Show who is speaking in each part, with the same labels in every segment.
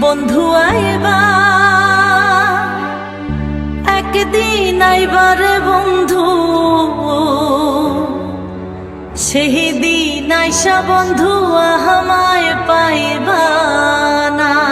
Speaker 1: বন্ধু আইবা। একদিন আইবারে বন্ধু। সেই দিন আইসা বন্ধু আহামায় পাইবা না।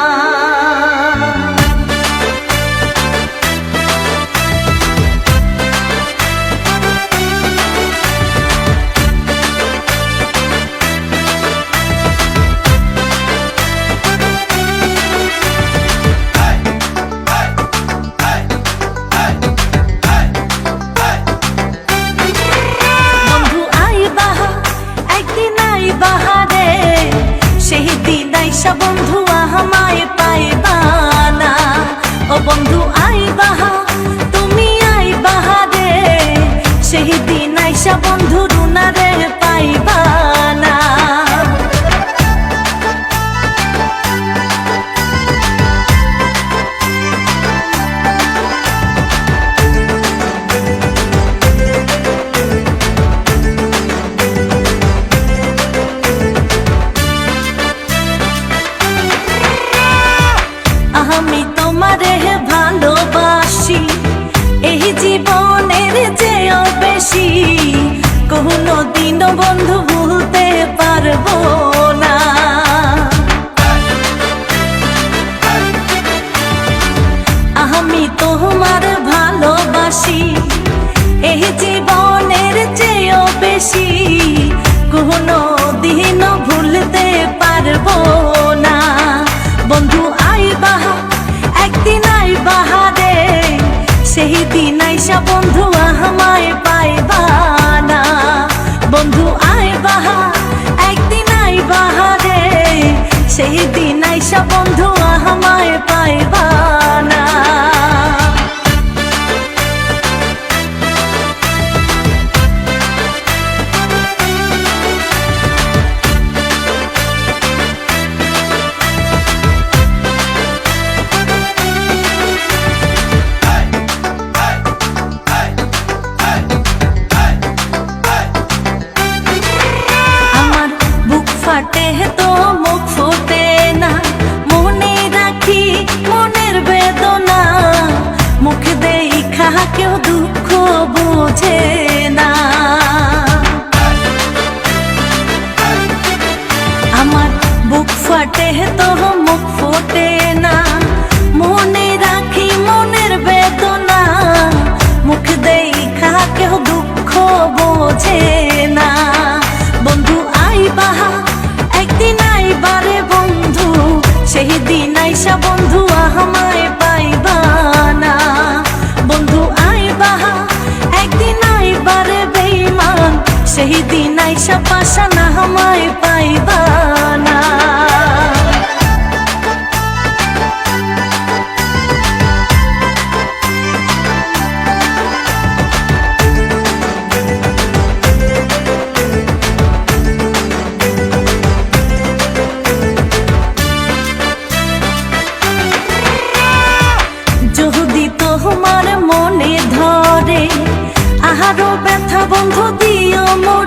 Speaker 1: বন্ধু বন্ধু ভুলতে পারব না। আমি তোমার ভালোবাসি, এই জীবনের চেয়েও বেশি। কোনো দিনও ভুলতে পারব সেই দিন আইসা বন্ধু মুখ মুখ দেখা বোঝে না বন্ধু আইবা একদিন আইবারে বন্ধু সেই দিন আইসা না বন্ধু আইবা একদিন আইবারে বেইমান সেই দিন আইসা পাশা না আমায় পাইবা না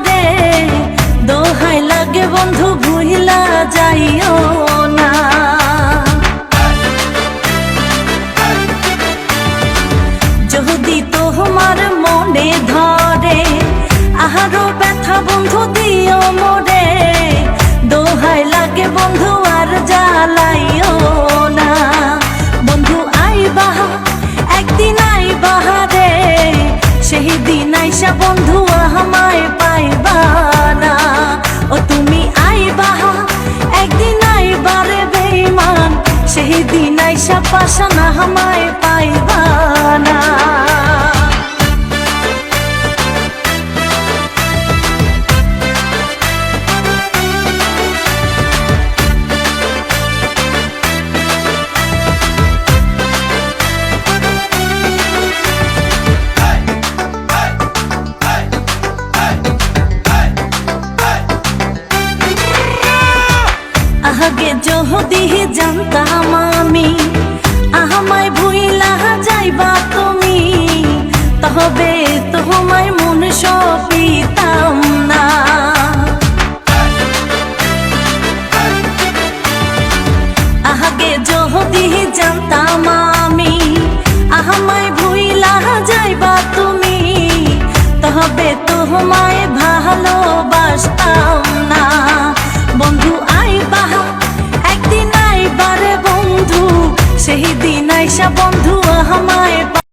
Speaker 1: মোরে দোহাই লাগে বন্ধু, ভুইলা যাইও না। যদি তোমার মনে ধরে, আহারও ব্যথা বন্ধু দিও মোরে। দোহাই লাগে বন্ধু পাশা না আমায় পাইবা না আগে যদি জানতাম আমি আহমায় ভুইলা যাইবা তুমি, তহবে তোমায় মন সপিতাম না। আহাগে যদি জানতাম আমি, আহমায় ভুইলা যাইবা তুমি, তহবে তোমায়